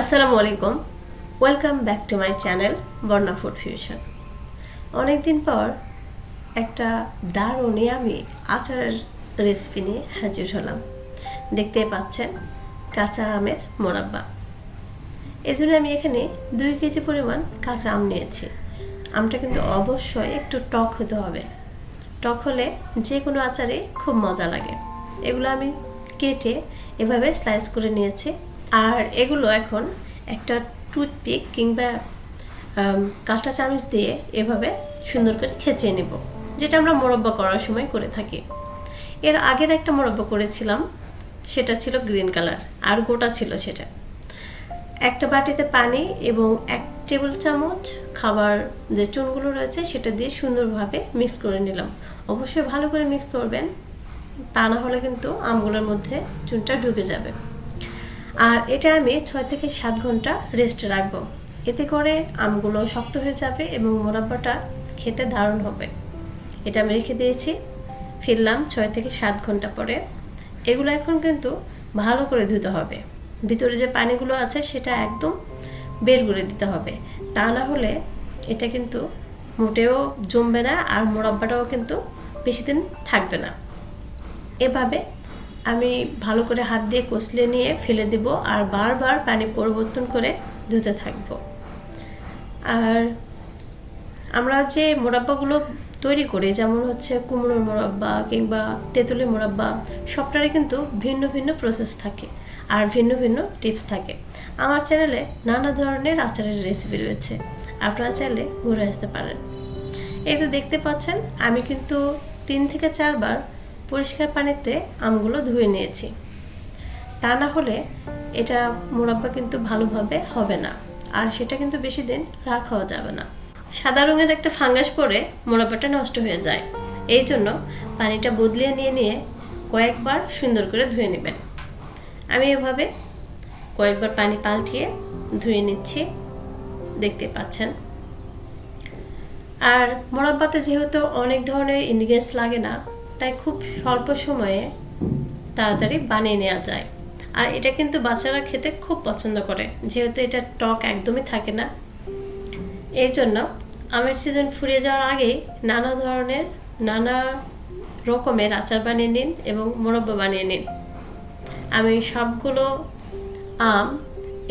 আসসালামু আলাইকুম। Welcome back to my channel Borna food fusion অনেকদিন পর একটা দারুণে আমি আচারের রেসিপি নিয়ে হাজির হলাম। দেখতেই পাচ্ছেন, কাঁচা আমের মোরাব্বা। এই জন্য আমি এখানে দুই কেজি পরিমাণ কাঁচা আম নিয়েছি। আমটা কিন্তু অবশ্যই একটু টক হতে হবে। টক হলে যে কোনো আচারে খুব মজা লাগে। এগুলো আমি কেটে এভাবে স্লাইস করে নিয়েছি। আর এগুলো এখন একটা টুথপিক কিংবা কাঁটা চামচ দিয়ে এভাবে সুন্দর করে খেঁচিয়ে নেব, যেটা আমরা মোরব্বা করার সময় করে থাকি। এর আগের একটা মোরব্বা করেছিলাম, সেটা ছিল গ্রিন কালার আর গোটা ছিল সেটা। একটা বাটিতে পানি এবং এক টেবিল চামচ খাবার যে চুনগুলো রয়েছে, সেটা দিয়ে সুন্দরভাবে মিক্স করে নিলাম। অবশ্যই ভালো করে মিক্স করবেন, তা না হলে কিন্তু আমগুলোর মধ্যে চুনটা ঢুকে যাবে। আর এটা আমি ছয় থেকে সাত ঘণ্টা রেস্টে রাখব। এতে করে আমগুলো শক্ত হয়ে যাবে এবং মোরাব্বাটা খেতে দারুণ হবে। এটা আমি রেখে দিয়েছি। ফিরলাম ছয় থেকে সাত ঘণ্টা পরে। এগুলো এখন কিন্তু ভালো করে ধুতে হবে। ভিতরে যে পানিগুলো আছে সেটা একদম বের করে দিতে হবে। তা না হলে এটা কিন্তু মোটেও জমবে না আর মোরাব্বাটাও কিন্তু বেশি দিন থাকবে না। এভাবে আমি ভালো করে হাত দিয়ে কষলে নিয়ে ফেলে দিব আর বারবার পানি পরিবর্তন করে ধুতে থাকব। আর আমরা যে মোরাব্বাগুলো তৈরি করি, যেমন হচ্ছে কুমড়োর মোরাব্বা কিংবা তেঁতুলের মোরাব্বা, সবটারই কিন্তু ভিন্ন ভিন্ন প্রসেস থাকে আর ভিন্ন ভিন্ন টিপস থাকে। আমার চ্যানেলে নানা ধরনের আচারের রেসিপি রয়েছে, আপনারা চাইলে ঘুরে আসতে পারেন। এই তো দেখতে পাচ্ছেন, আমি কিন্তু তিন থেকে চারবার পরিষ্কার পানিতে আমগুলো ধুয়ে নিয়েছি। তা না হলে এটা মোরাব্বা কিন্তু ভালোভাবে হবে না। আর সেটা কিন্তু বেশি দিন রাখাও যাবে না। সাদা রঙের একটা ফাঙ্গাস পরে মোরাব্বাটা নষ্ট হয়ে যায়। এই জন্য পানিটা বদলিয়ে নিয়ে নিয়ে কয়েকবার সুন্দর করে ধুয়ে নেবেন। আমি এভাবে কয়েকবার পানি পাল্টিয়ে ধুয়ে নিচ্ছি। দেখতে পাচ্ছেন? আর মোরাব্বাতে যেহেতু অনেক ধরনের ইনগ্রিডিয়েন্টস লাগে না তাই খুব স্বল্প সময়ে তাড়াতাড়ি বানিয়ে নেওয়া যায়। আর এটা কিন্তু বাচ্চারা খেতে খুব পছন্দ করে, যেহেতু এটা টক একদমই থাকে না। এর জন্য আমের সিজন ফুরিয়ে যাওয়ার আগেই নানা ধরনের নানা রকমের আচার বানিয়ে নিন এবং মোরব্বা বানিয়ে নিন। আমি সবগুলো আম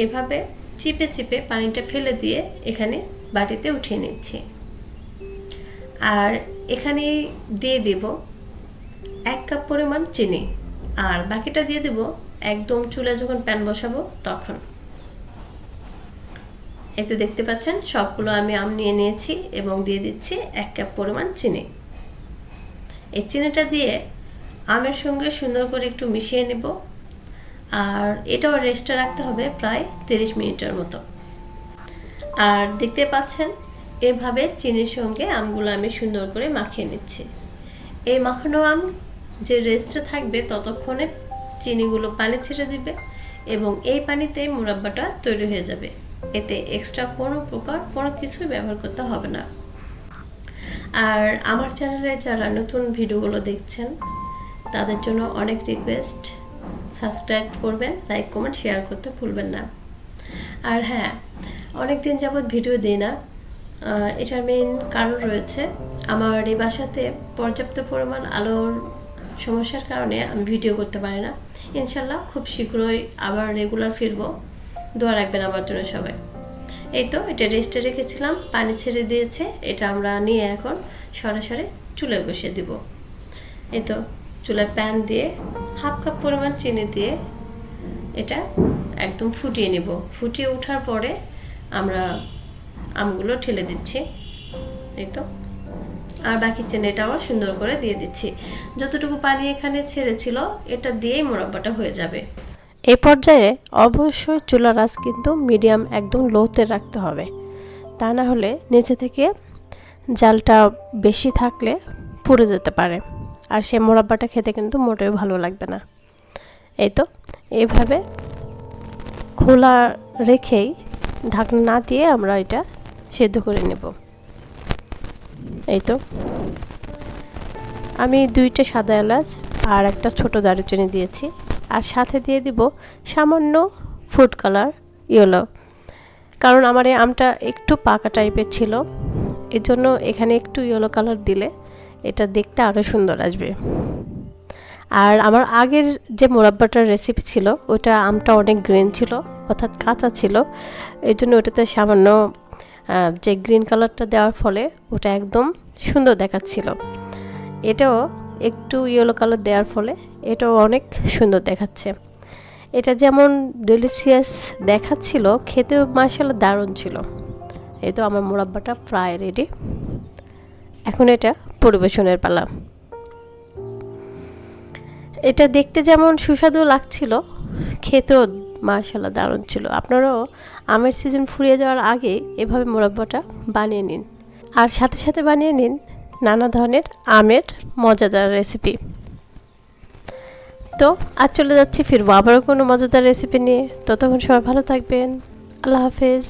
এভাবে চিপে চিপে পানিটা ফেলে দিয়ে এখানে বাটিতে উঠিয়ে নিচ্ছি। আর এখানে দিয়ে দেব এক কাপ পরিমাণ চিনি। আর বাকিটা দিয়ে দেব, একদম চুলে যখন প্যান বসাবো তখন। তো দেখতে পাচ্ছেন, সবগুলো আমি আম নিয়ে নিয়েছি এবং দিয়ে দিচ্ছি এক কাপ পরিমাণ চিনি। এই চিনিটা দিয়ে আমের সঙ্গে সুন্দর করে একটু মিশিয়ে নেব। আর এটাও রেস্টে রাখতে হবে প্রায় তিরিশ মিনিটের মতো। আর দেখতে পাচ্ছেন, এভাবে চিনির সঙ্গে আমগুলো আমি সুন্দর করে মাখিয়ে নিচ্ছি। এই মাখানো আম যে রেস্টে থাকবে ততক্ষণে চিনিগুলো পানি ছেড়ে দিবে এবং এই পানিতে মুরাব্বাটা তৈরি হয়ে যাবে। এতে এক্সট্রা কোনো প্রকার কোনো কিছুই ব্যবহার করতে হবে না। আর আমার চ্যানেলে যারা নতুন ভিডিওগুলো দেখছেন, তাদের জন্য অনেক রিকোয়েস্ট সাবস্ক্রাইব করবেন লাইক কমেন্ট শেয়ার করতে ভুলবেন না। আর হ্যাঁ অনেক দিন যাবৎ ভিডিও দিই না। এটার মেইন কারণ রয়েছে আমার এই বাসাতে পর্যাপ্ত পরিমাণ আলোর সমস্যার কারণে আমি ভিডিও করতে পারি না। ইনশাল্লাহ খুব শীঘ্রই আবার রেগুলার ফিরবো। দোয়া রাখবেন আমার জন্য সবাই। এই তো, এটা রেস্টে রেখেছিলাম, পানি ছেড়ে দিয়েছে, এটা আমরা নিয়ে এখন সরাসরি চুলে বসিয়ে দিব। এই তো, চুলায় প্যান দিয়ে হাফ কাপ পরিমাণ চিনি দিয়ে এটা একদম ফুটিয়ে নিব। ফুটিয়ে ওঠার পরে আমরা আমগুলো ঠেলে দিচ্ছি। এই তো। আর বাকি চেনেটাও সুন্দর করে দিয়ে দিচ্ছি। যতটুকু পানি এখানে ছেড়েছিল, এটা দিয়েই মোরব্বাটা হয়ে যাবে। এই পর্যায়ে অবশ্যই চুলার আঁচ কিন্তু মিডিয়াম একদম লোতে রাখতে হবে। তা না হলে নিচে থেকে জালটা বেশি থাকলে পুড়ে যেতে পারে। আর সে মোরাব্বাটা খেতে কিন্তু মোটেও ভালো লাগবে না। এই তো এইভাবে খোলা রেখেই ঢাকনা না দিয়ে আমরা এটা সেদ্ধ করে নেব। এই তো। আমি দুইটা সাদা এলাচ আর একটা ছোট দারুচিনি দিয়েছি। আর সাথে দিয়ে দিব সামান্য ফুড কালার ইয়েলো কারণ আমার এই আমটা একটু পাকা টাইপের ছিল। এর জন্য এখানে একটু ইয়েলো কালার দিলে এটা দেখতে আরও সুন্দর আসবে। আর আমার আগের যে মোরাব্বাটার রেসিপি ছিল, ওটা আমটা অনেক গ্রিন ছিল, অর্থাৎ কাঁচা ছিল। এই জন্য ওটাতে সামান্য যে গ্রিন কালারটা দেওয়ার ফলে ওটা একদম সুন্দর দেখাচ্ছিল। এটাও একটু ইয়েলো কালার দেওয়ার ফলে এটাও অনেক সুন্দর দেখাচ্ছে। এটা যেমন ডেলিসিয়াস দেখাচ্ছিল, খেতেও মার্শাল্লাহ দারুণ ছিল। এই তো আমার মোরাব্বাটা প্রায় রেডি এখন এটা পরিবেশনের পালা। এটা দেখতে যেমন সুস্বাদু লাগছিল, খেতেও মার্শাল্লাহ দারুণ ছিল। আপনারাও আমের সিজন ফুরিয়ে যাওয়ার আগে এভাবে মোরব্বাটা বানিয়ে নিন। আর সাথে সাথে বানিয়ে নিন নানা ধরনের আমের মজাদার রেসিপি তো আজ চলে যাচ্ছি, ফিরবো আবারও কোনো মজাদার রেসিপি নিয়ে। ততক্ষণ সবাই ভালো থাকবেন। আল্লাহ হাফেজ।